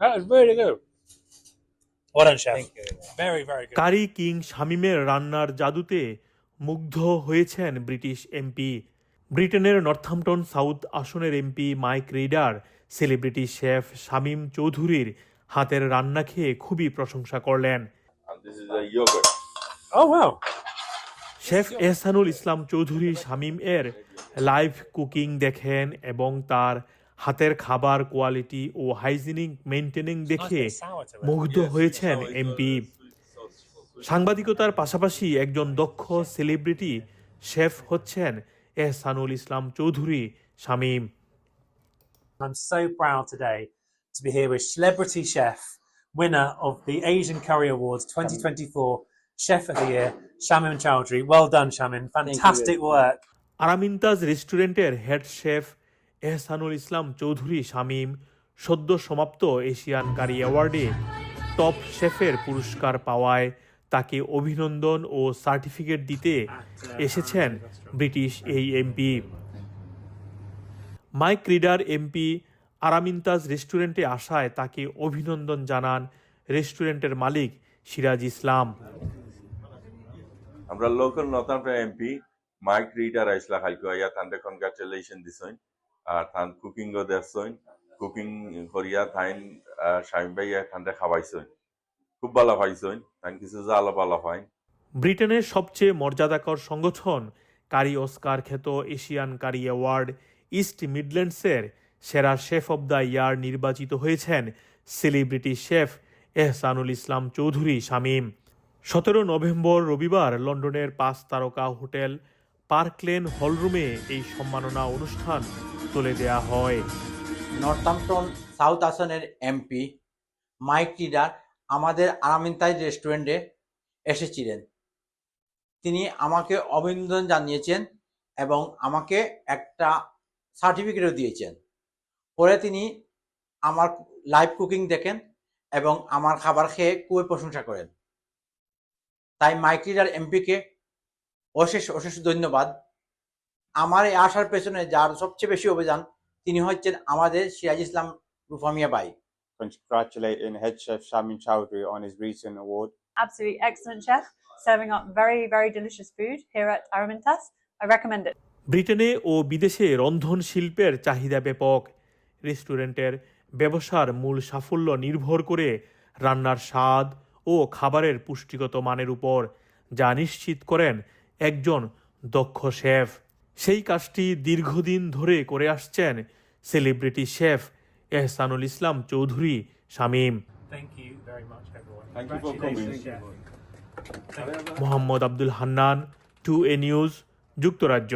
That was really good. Well done, chef. Thank you. Very, very good. Curry king শামিমের রান্নার জাদুতে মুগ্ধ হয়েছেন British MP ব্রিটেনের Northampton south আসনের MP Mike Reader celebrity chef Shamim চৌধুরীর হাতের রান্না খেয়ে খুবই প্রশংসা করলেন. Oh, wow. Chef Ehsanul Islam Chowdhury Shamim এর লাইভ কুকিং দেখেন এবং তার হাতের খাবার কোয়ালিটি ও হাইজিনিক মেনটেনিং দেখে. মুগ্ধ হয়েছেন এমপি সাংবাদিকতার পাশাপাশি একজন দক্ষ সেলিব্রিটি শেফ হচ্ছেন Ehsanul Islam Chowdhury Shamim I'm so proud today to be here with celebrity chef, winner of the Asian Curry Awards 2024, Chef of the Year, Shamin Chowdhury. Well done, Shamin. Fantastic work. আরামিনতাজ রেস্টুরেন্টের হেড শেফ এহসানুল ইসলাম চৌধুরী শামীম সদ্য সমাপ্ত Asian কারি অ্যাওয়ার্ডে top শেফের পুরস্কার পাওয়ায় তাকে অভিনন্দন ও certificate দিতে এসেছেন ব্রিটিশ এই এমপি। মাইক রিডার এমপি আরামিনতাজ রেস্টুরেন্টে আসায় তাকে অভিনন্দন জানান রেস্টুরেন্টের মালিক সিরাজ ইসলাম। আমরা local Northampton MP Mike Reader আইসলা খাইকো ইয়া তান্ডে কনগ্রাচুলেশন দিছইন থান কুকিং দেখছইন কুকিং করিয়া থাইন শামিম ভাই তান্ডে খাওয়াইছইন খুব ভালো পাইছইন তান কিছু জালা ভালো ব্রিটেনের সবচেয়ে মর্যাদাকর সংগঠন কারি অস্কার খ্যাত এশিয়ান কারি অ্যাওয়ার্ড ইস্ট মিডল্যান্ডসের সেরা শেফ অব দ্য ইয়ার নির্বাচিত হয়েছেন সেলিব্রিটি শেফ এহসানুল ইসলাম চৌধুরী শামীম। সতেরো নভেম্বর রবিবার লন্ডনের পাঁচ তারকা হোটেল পার্কলেন হলরুমে এই সম্মাননা অনুষ্ঠান তুলে দেয়া হয়। নর্থাম্পটন সাউথ আসনের এমপি মাইক রিডার আমাদের আরামিনতাই রেস্টুরেন্টে এসেছিলেন। তিনি আমাকে অভিনন্দন জানিয়েছেন এবং আমাকে একটা সার্টিফিকেটও দিয়েছেন। পরে তিনি আমার লাইভ কুকিং দেখেন এবং আমার খাবার খেয়ে খুবই প্রশংসা করেন। তাই মাইক রিডার এমপিকে অশেষ অশেষ ধন্যবাদ আমার এই আসার পেছনে যার সবচেয়ে বেশি অবদান তিনি হচ্ছেন আমাদের Siraj Islam রুফামিয়া by congratulating head chef Shamin Chowdhury on his recent award. absolutely excellent chef, serving up very, very delicious food here at Aramintas. I recommend it. ব্রিটেনে ও বিদেশে রন্ধন শিল্পের চাহিদা ব্যাপক রেস্টুরেন্টের ব্যবসার মূল সাফল্য নির্ভর করে রান্নার স্বাদ ও খাবারের পুষ্টিগত মানের উপর যা নিশ্চিত করেন একজন দক্ষ শেফ। সেই কাজটি দীর্ঘদিন ধরে করে আসছেন celebrity chef Ehsanul Islam Chowdhury Shamim. Mohammad Abdul Hannan to A news যুক্তরাজ্য।